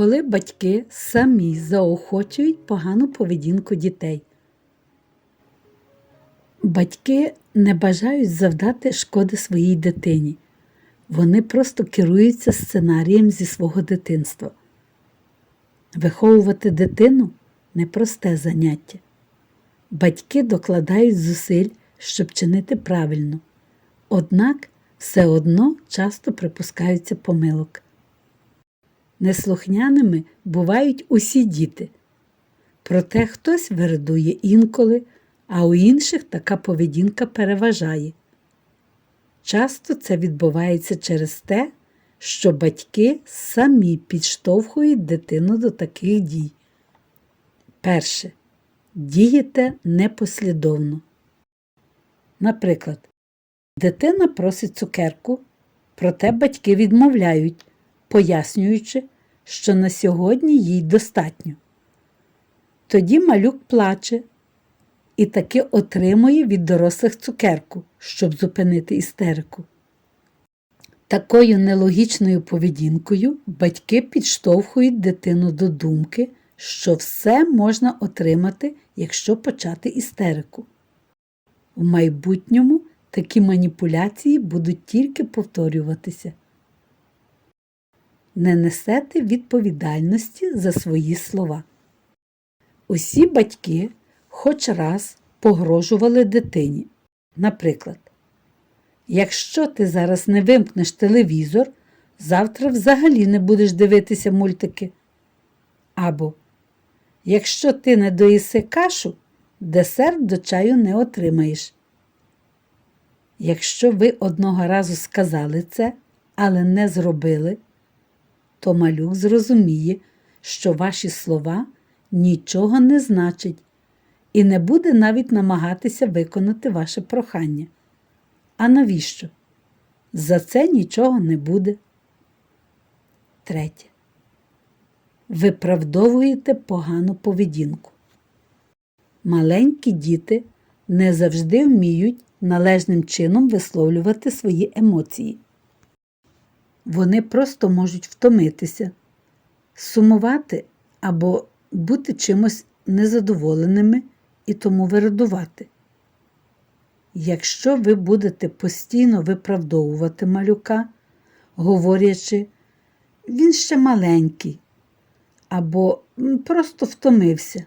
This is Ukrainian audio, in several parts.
коли батьки самі заохочують погану поведінку дітей. Батьки не бажають завдати шкоди своїй дитині. Вони просто керуються сценарієм зі свого дитинства. Виховувати дитину непросте заняття. Батьки докладають зусиль, щоб чинити правильно, однак все одно часто припускаються помилок. Неслухняними бувають усі діти, проте хтось вирадує інколи, а у інших така поведінка переважає. Часто це відбувається через те, що батьки самі підштовхують дитину до таких дій. Перше. Дієте непослідовно. Наприклад, дитина просить цукерку, проте батьки відмовляють, пояснюючи, що на сьогодні їй достатньо. Тоді малюк плаче і таки отримує від дорослих цукерку, щоб зупинити істерику. Такою нелогічною поведінкою батьки підштовхують дитину до думки, що все можна отримати, якщо почати істерику. В майбутньому такі маніпуляції будуть тільки повторюватися. Не несете відповідальності за свої слова. Усі батьки хоч раз погрожували дитині. Наприклад, якщо ти зараз не вимкнеш телевізор, завтра взагалі не будеш дивитися мультики. Або якщо ти не доїси кашу, десерт до чаю не отримаєш. Якщо ви одного разу сказали це, але не зробили, то малюк зрозуміє, що ваші слова нічого не значать і не буде навіть намагатися виконати ваше прохання. А навіщо? За це нічого не буде. Третє. Виправдовуєте погану поведінку. Маленькі діти не завжди вміють належним чином висловлювати свої емоції. Вони просто можуть втомитися, сумувати або бути чимось незадоволеними і тому вирадувати. Якщо ви будете постійно виправдовувати малюка, говорячи, він ще маленький, або просто втомився,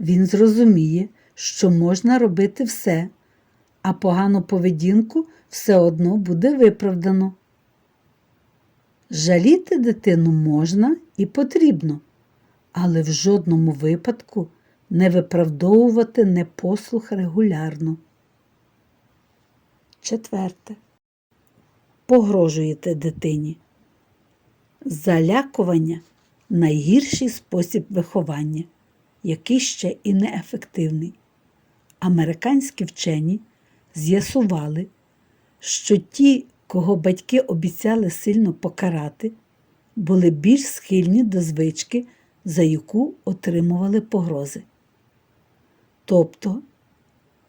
він зрозуміє, що можна робити все, а погану поведінку все одно буде виправдано. Жаліти дитину можна і потрібно, але в жодному випадку не виправдовувати непослух регулярно. Четверте. Погрожуєте дитині. Залякування найгірший спосіб виховання, який ще і неефективний. Американські вчені з'ясували, що ті, кого батьки обіцяли сильно покарати, були більш схильні до звички, за яку отримували погрози. Тобто,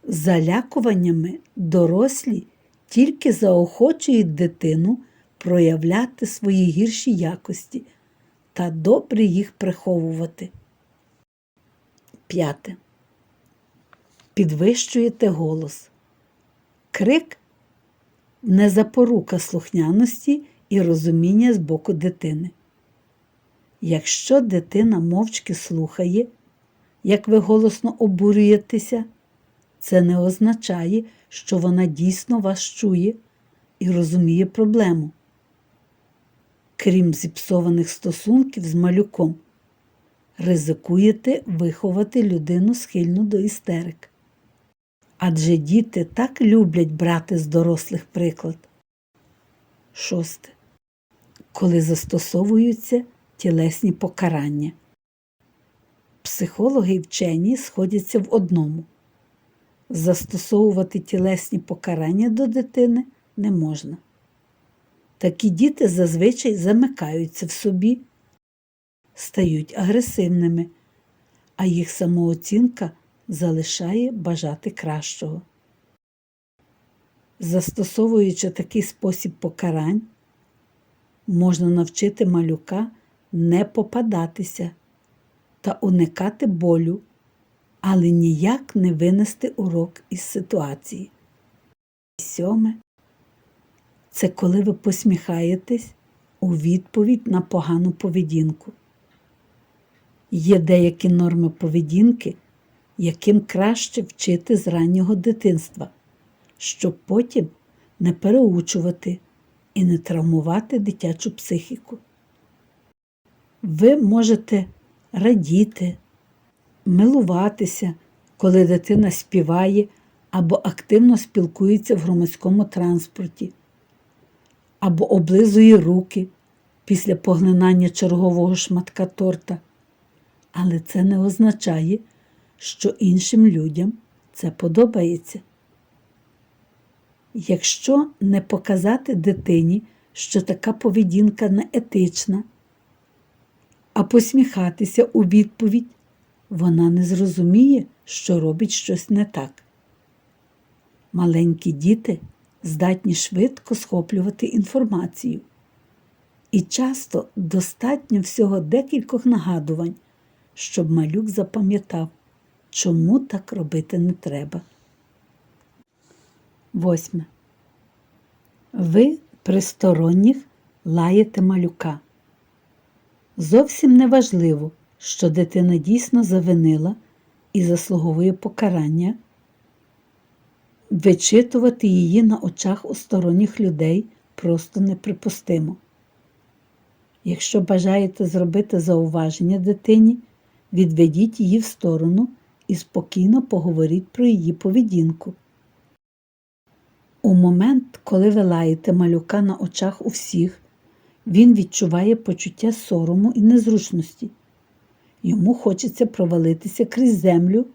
залякуваннями дорослі тільки заохочують дитину проявляти свої гірші якості та добре їх приховувати. П'яте. Підвищуєте голос. Крик не запорука слухняності і розуміння з боку дитини. Якщо дитина мовчки слухає, як ви голосно обурюєтеся, це не означає, що вона дійсно вас чує і розуміє проблему. Крім зіпсованих стосунків з малюком, ризикуєте виховати людину схильну до істерик. Адже діти так люблять брати з дорослих приклад. Шосте. Коли застосовуються тілесні покарання. Психологи і вчені сходяться в одному. Застосовувати тілесні покарання до дитини не можна. Такі діти зазвичай замикаються в собі, стають агресивними, а їх самооцінка залишає бажати кращого. Застосовуючи такий спосіб покарань, можна навчити малюка не попадатися та уникати болю, але ніяк не винести урок із ситуації. Сьоме це коли ви посміхаєтесь у відповідь на погану поведінку. Є деякі норми поведінки, яким краще вчити з раннього дитинства, щоб потім не переучувати і не травмувати дитячу психіку. Ви можете радіти, милуватися, коли дитина співає або активно спілкується в громадському транспорті, або облизує руки після поглинання чергового шматка торта. Але це не означає, що іншим людям це подобається. Якщо не показати дитині, що така поведінка не етична, а посміхатися у відповідь, вона не зрозуміє, що робить щось не так. Маленькі діти здатні швидко схоплювати інформацію. І часто достатньо всього декількох нагадувань, щоб малюк запам'ятав, чому так робити не треба. Восьме. Ви при сторонніх лаєте малюка. Зовсім не важливо, що дитина дійсно завинила і заслуговує покарання. Вичитувати її на очах у сторонніх людей просто неприпустимо. Якщо бажаєте зробити зауваження дитині, відведіть її в сторону і спокійно поговоріть про її поведінку. У момент, коли ви лаєте малюка на очах у всіх, він відчуває почуття сорому і незручності. Йому хочеться провалитися крізь землю,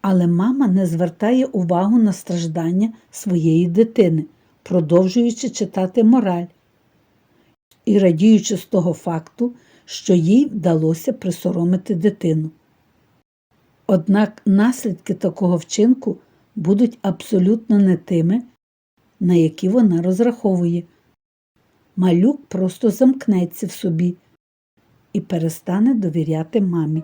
але мама не звертає увагу на страждання своєї дитини, продовжуючи читати мораль і радіючи з того факту, що їй вдалося присоромити дитину. Однак наслідки такого вчинку будуть абсолютно не тими, на які вона розраховує. Малюк просто замкнеться в собі і перестане довіряти мамі.